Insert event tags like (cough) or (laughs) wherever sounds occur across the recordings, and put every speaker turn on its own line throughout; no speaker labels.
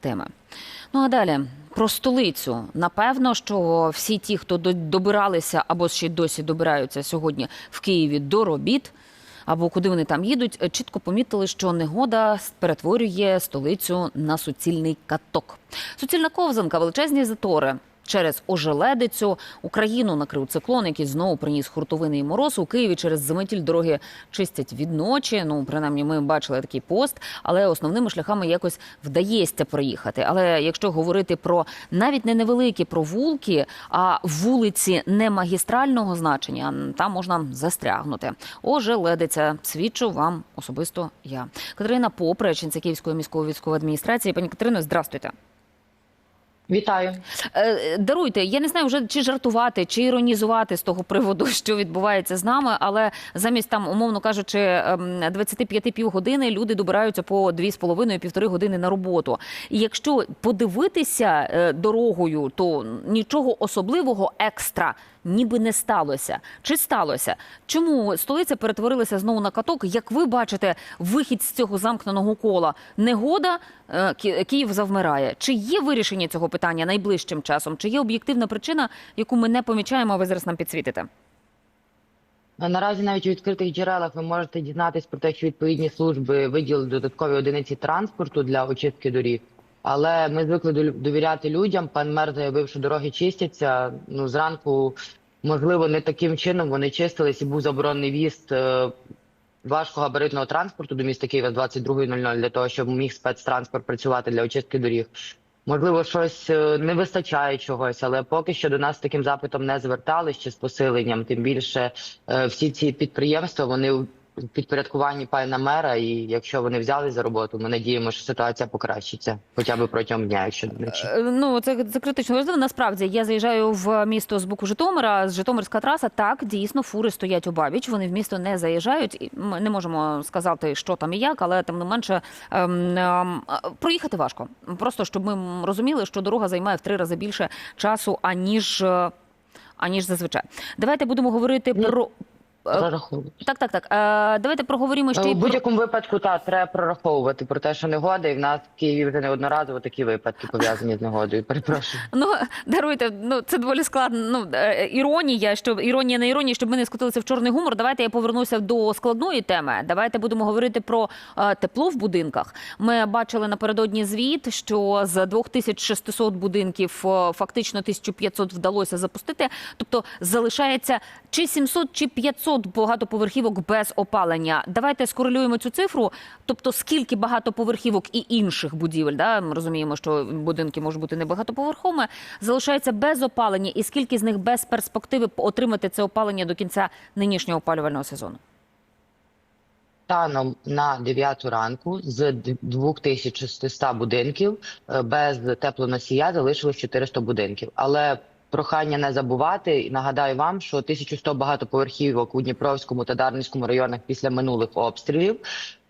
теми. Ну а далі про столицю. Напевно, що всі ті, хто до- добиралися або ще й досі добираються сьогодні в Києві до робіт. Або куди вони там їдуть, чітко помітили, що негода перетворює столицю на суцільний каток. Суцільна ковзанка, величезні затори. Через ожеледицю Україну накрив циклон, який знову приніс хуртовини і мороз. У Києві через заметіль дороги чистять від ночі. Ну, принаймні, ми бачили такий пост, але основними шляхами якось вдається проїхати. Але якщо говорити про навіть не невеликі провулки, а вулиці не магістрального значення, там можна застрягнути. Ожеледиця свідчу вам особисто я. Катерина Поп, речниця Київської міської військової адміністрації. Пані Катерино, здрастуйте.
Вітаю.
Е, Даруйте, я не знаю вже чи жартувати, чи іронізувати з того приводу, (laughs) що відбувається з нами, але замість там, умовно кажучи, ем, 25 півгодини люди добираються по 2,5-1,5 години на роботу. І якщо подивитися е, дорогою, то нічого особливого екстра ніби не сталося. Чи сталося? Чому столиця перетворилася знову на каток? Як ви бачите, вихід з цього замкненого кола? Негода е, Київ завмирає. Чи є вирішення цього питання найближчим часом? Чи є об'єктивна причина, яку ми не помічаємо, ви зараз нам підсвітите?
Наразі навіть у відкритих джерелах ви можете дізнатись про те, що відповідні служби виділили додаткові одиниці транспорту для очистки доріг. Але ми звикли довіряти людям. Пан мер заявив, що дороги чистяться. Ну зранку, можливо, не таким чином вони чистились і був заборонений в'їзд е, важкогабаритного транспорту до міста Києва з 22.00 для того, щоб міг спецтранспорт працювати для очистки доріг. Можливо, щось е, не вистачає чогось, але поки що до нас таким запитом не звертались чи з посиленням. Тим більше е, всі ці підприємства вони підпорядкуванні пана мера. І якщо вони взяли за роботу, ми надіємося, що ситуація покращиться, хоча б протягом дня, якщо речі.
Е, Ну це, це критично важливо. Насправді я заїжджаю в місто з боку Житомира. З Житомирська траса. Так дійсно фури стоять у бабіч. Вони в місто не заїжджають. Ми не можемо сказати, що там і як, але тим не менше ем, ем, проїхати важко. Просто щоб ми розуміли, що дорога займає в три рази більше часу аніж. е, Аніж зазвичай, давайте будемо говорити
Ну,
про
Прораховувати.
так, так, так. Е, давайте проговоримо ще
Е,
й
У
про
будь-якому випадку та треба прораховувати про те, що негода, і в нас в Києві вже неодноразово такі випадки пов'язані з негодою. Перепрошую.
Ну даруйте, ну це доволі складно. Ну е, іронія, щоб іронія на іронії, щоб ми не скотилися в чорний гумор. Давайте я повернуся до складної теми. Давайте будемо говорити про е, тепло в будинках. Ми бачили напередодні звіт, що з 2600 будинків е, фактично 1500 вдалося запустити. Тобто залишається чи 700, чи 500 багатоповерхівок без опалення. Давайте скорелюємо цю цифру. Тобто, скільки багатоповерхівок і інших будівель, да, ми розуміємо, що будинки можуть бути не багатоповерховими, залишаються без опалення, і скільки з них без перспективи отримати це опалення до кінця нинішнього опалювального сезону?
Станом на 9 ранку з 2600 будинків е, без теплоносія залишилось 400 будинків. Але прохання не забувати. І Нагадаю вам, що 1100 багатоповерхівок у Дніпровському та Дарницькому районах після минулих обстрілів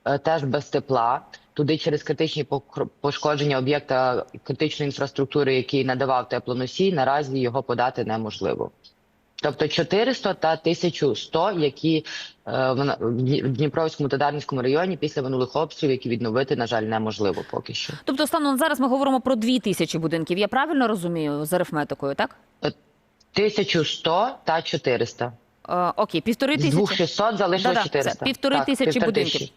е, теж без тепла. Туди через критичні пошкодження об'єкта критичної інфраструктури, який надавав теплоносій, наразі його подати неможливо. Тобто 400 та 1100, які е, в Дніпровському та Дарницькому районі після минулих обстрілів, які відновити, на жаль, неможливо поки що.
Тобто, станом зараз ми говоримо про 2000 будинків. Я правильно розумію з арифметикою, так?
1100 та 400.
Е, окей, півтори
З
тисячі.
2600 залишилось
Да-да,
400.
це півтори
Так,
тисячі
півтори
будинків.
тисячі.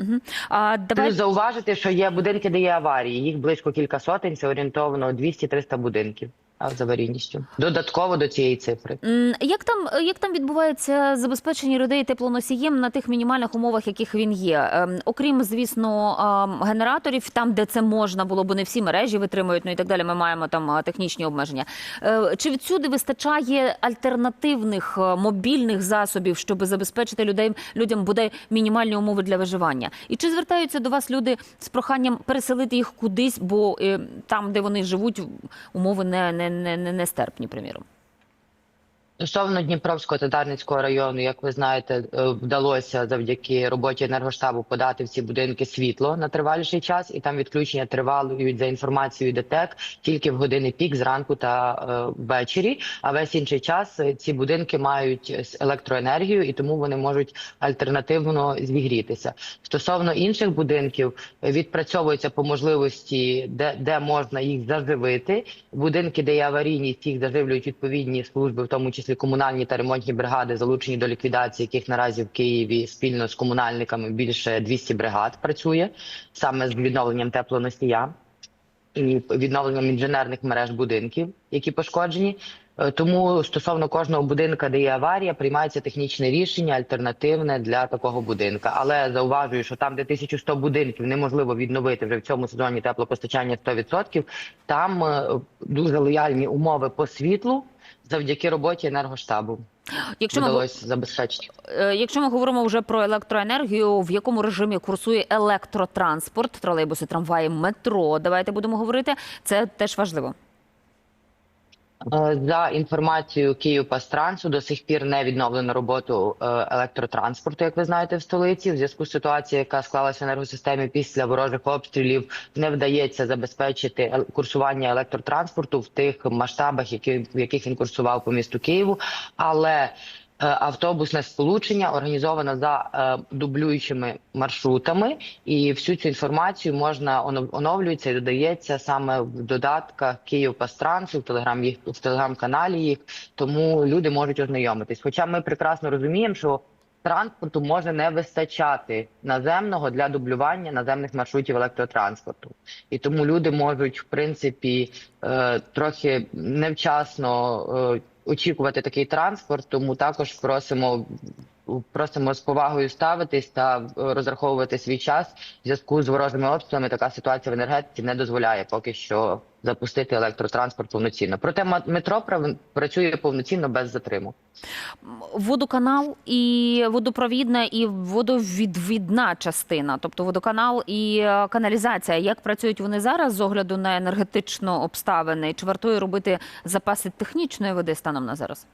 Угу. А,
Плюс
давай...
зауважити, що є будинки, де є аварії. Їх близько кілька сотень, це орієнтовно 200-300 будинків з аварійністю. Додатково до цієї цифри.
Як там, як там відбувається забезпечення людей теплоносієм на тих мінімальних умовах, яких він є? Ем, Окрім, звісно, генераторів, там, де це можна було, бо не всі мережі витримують, ну і так далі. Ми маємо там технічні обмеження. Е, Чи відсюди вистачає альтернативних е, мобільних засобів, щоб забезпечити людей людям бодай мінімальні умови для виживання? І чи звертаються до вас люди з проханням переселити їх кудись, бо е, там, де вони живуть, умови не, не, не, не нестерпні, приміром?
Стосовно Дніпровського та Дарницького району, як ви знаєте, е, вдалося завдяки роботі енергоштабу подати в ці будинки світло на триваліший час, і там відключення тривалують за інформацією ДТЕК тільки в години пік зранку та е, ввечері. А весь інший час е, ці будинки мають електроенергію і тому вони можуть альтернативно зігрітися. Стосовно інших будинків, відпрацьовується по можливості, де, де можна їх заживити. Будинки, де є аварійність, їх заживлюють відповідні служби, в тому числі комунальні та ремонтні бригади, залучені до ліквідації, яких наразі в Києві спільно з комунальниками більше 200 бригад працює саме з відновленням теплоносія і відновленням інженерних мереж будинків, які пошкоджені. Е, Тому стосовно кожного будинка, де є аварія, приймається технічне рішення альтернативне для такого будинка. Але зауважую, що там, де 1100 будинків, неможливо відновити вже в цьому сезоні теплопостачання 100%, Там е, дуже лояльні умови по світлу завдяки роботі енергоштабу.
Якщо ми,
забезпечити.
е, якщо ми говоримо вже про електроенергію, в якому режимі курсує електротранспорт, тролейбуси, трамваї, метро, давайте будемо говорити. Це теж важливо.
Е, За інформацією Київпастрансу до сих пір не відновлено роботу е, електротранспорту, як ви знаєте, в столиці. В зв'язку з ситуацією, яка склалася в енергосистемі після ворожих обстрілів, не вдається забезпечити ел- курсування електротранспорту в тих масштабах, які в яких він курсував по місту Києву. Але Е, Автобусне сполучення організовано за е, дублюючими маршрутами, і всю цю інформацію можна оно- оновлюється і додається саме в додатках Київпастрансу, в телеграм їх в телеграм-каналі їх. Тому люди можуть ознайомитись. Хоча ми прекрасно розуміємо, що транспорту може не вистачати наземного для дублювання наземних маршрутів електротранспорту, і тому люди можуть в принципі е, трохи невчасно е, очікувати такий транспорт. Тому також просимо. Просимо з повагою ставитись та е, розраховувати свій час в зв'язку з ворожими обстрілами. Така ситуація в енергетиці не дозволяє поки що запустити електротранспорт повноцінно. Проте метро працює повноцінно без затриму.
Водоканал і водопровідна і водовідвідна частина, тобто водоканал і е, каналізація. Як працюють вони зараз з огляду на енергетичну обставини? Чи вартує робити запаси технічної води станом на зараз?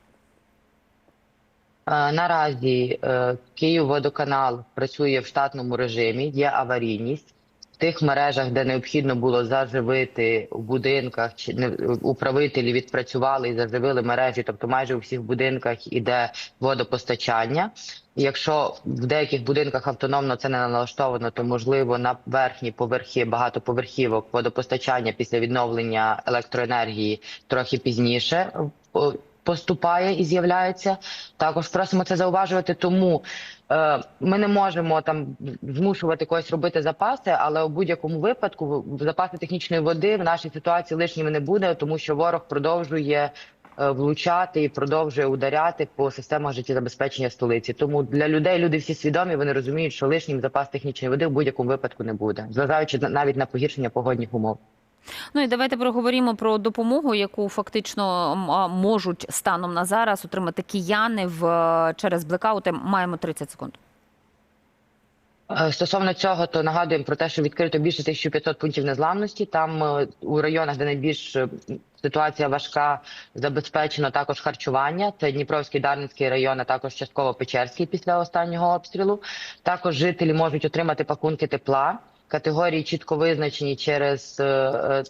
Е, Наразі е, Київводоканал працює в штатному режимі, є аварійність. В тих мережах, де необхідно було заживити у будинках, чи управителі відпрацювали і заживили мережі, тобто майже у всіх будинках іде водопостачання. Якщо в деяких будинках автономно це не налаштовано, то можливо на верхні поверхи багатоповерхівок водопостачання після відновлення електроенергії трохи пізніше поступає і з'являється. Також просимо це зауважувати, тому е, ми не можемо там змушувати когось робити запаси, але у будь-якому випадку запаси технічної води в нашій ситуації лишніми не буде, тому що ворог продовжує е, влучати і продовжує ударяти по системах життєзабезпечення столиці. Тому для людей люди всі свідомі, вони розуміють, що лишнім запас технічної води в будь-якому випадку не буде, зважаючи на- навіть на погіршення погодних умов.
Ну і давайте проговоримо про допомогу, яку фактично можуть станом на зараз отримати кияни в е, через блекаути. Маємо 30 секунд.
Е, Стосовно цього, то нагадуємо про те, що відкрито більше 1500 пунктів незламності. Там е, у районах, де найбільш ситуація важка, забезпечено також харчування. Це Дніпровський, Дарницький район, а також частково Печерський після останнього обстрілу. Також жителі можуть отримати пакунки тепла. Категорії чітко визначені через е, е,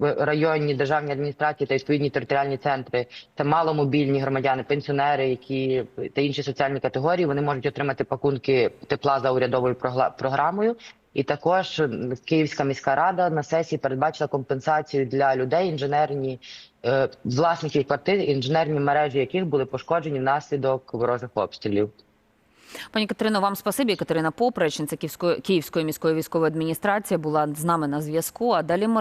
районні державні адміністрації та відповідні територіальні центри. Це маломобільні громадяни, пенсіонери, які та інші соціальні категорії. Вони можуть отримати пакунки тепла за урядовою програмою. І також Київська міська рада на сесії передбачила компенсацію для людей, інженерні е, власників квартир, інженерні мережі яких були пошкоджені внаслідок ворожих обстрілів.
Пані Катерино, вам спасибі. Катерина Попречниця Київської Київської міської військової адміністрації була з нами на зв'язку. А далі ми